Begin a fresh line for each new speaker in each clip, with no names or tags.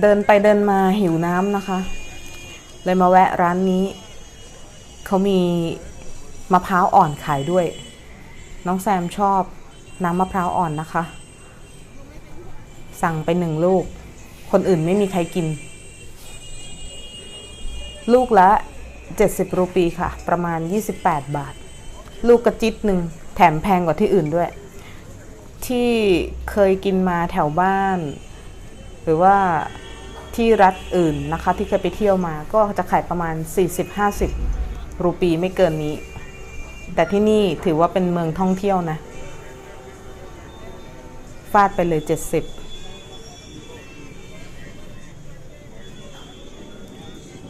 เดินไปเดินมาหิวน้ำนะคะ เลยมาแวะร้านนี้ เขามีมะพร้าวอ่อนขายด้วย น้องแซมชอบน้ำมะพร้าวอ่อนนะคะ สั่งไปหนึ่งลูก คนอื่นไม่มีใครกิน ลูกละ 70 รูปีค่ะ ประมาณ 28 บาท ลูกกระจิตหนึ่งแถมแพงกว่าที่อื่นด้วย ที่เคยกินมาแถวบ้าน หรือว่า ที่รัฐอื่นนะคะ ที่เคยไปเที่ยวมาก็จะขายประมาณ 40-50 รูปีไม่เกินนี้ แต่ที่นี่ถือว่าเป็นเมืองท่องเที่ยวนะ ฟาดไปเลย 70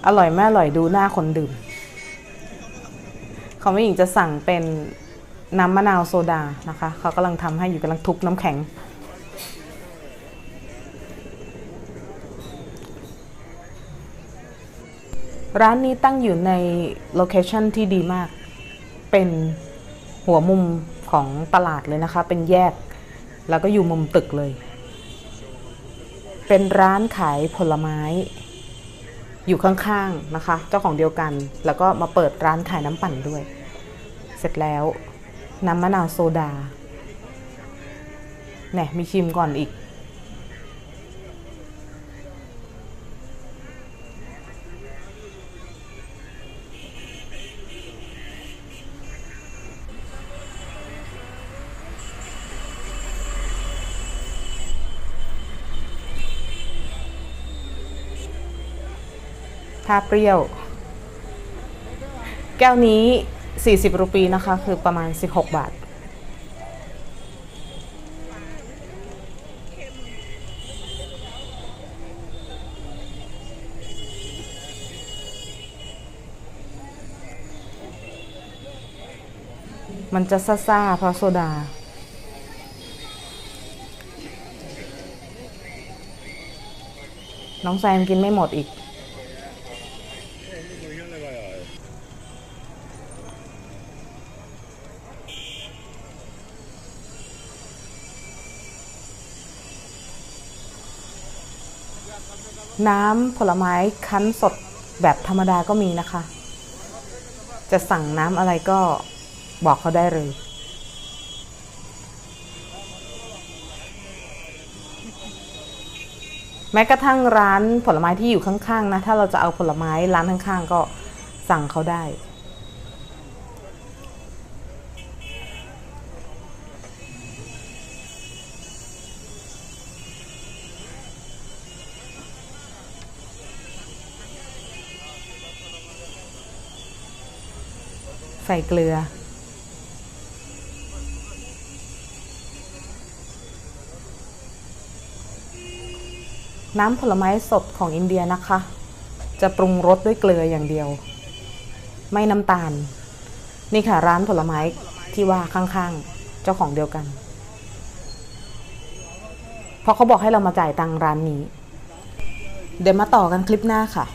อร่อยไม่อร่อยดูหน้าคนดื่ม เขาไม่หญิงจะสั่งเป็นน้ำมะนาวโซดานะคะ เขากำลังทำให้อยู่กำลังทุบน้ำแข็ง ร้านนี้ตั้งอยู่ในโลเคชันที่ดีมาก เป็นหัวมุมของตลาดเลยนะคะ เป็นแยก แล้วก็อยู่มุมตึกเลย เป็นร้านขายผลไม้ อยู่ข้างๆนะคะ เจ้าของเดียวกัน แล้วก็มาเปิดร้านขายน้ำปั่นด้วย เสร็จแล้วน้ำมะนาวโซดาเนี่ยมีชิมก่อนอีก ถ้าเปรี้ยว แก้วนี้ 40 รูปีนะคะ คือประมาณ 16 บาท มันจะซ่าๆเพราะโซดาน้องแซมกินไม่หมดอีก น้ำผลไม้คั้นสดแบบธรรมดาก็มีนะคะ จะสั่งน้ำอะไรก็บอกเขาได้เลย แม้กระทั่งร้านผลไม้ที่อยู่ข้างๆนะ ถ้าเราจะเอาผลไม้ร้านข้างๆ ก็สั่งเขาได้ ใส่เกลือ น้ำผลไม้สดของอินเดียนะคะ จะปรุงรสด้วยเกลืออย่างเดียว ไม่น้ำตาล นี่ค่ะร้านผลไม้ที่ว่าข้างๆ เจ้าของเดียวกัน เพราะเขาบอกให้เรามาจ่ายตังร้านนี้ เดี๋ยวมาต่อกันคลิปหน้าค่ะ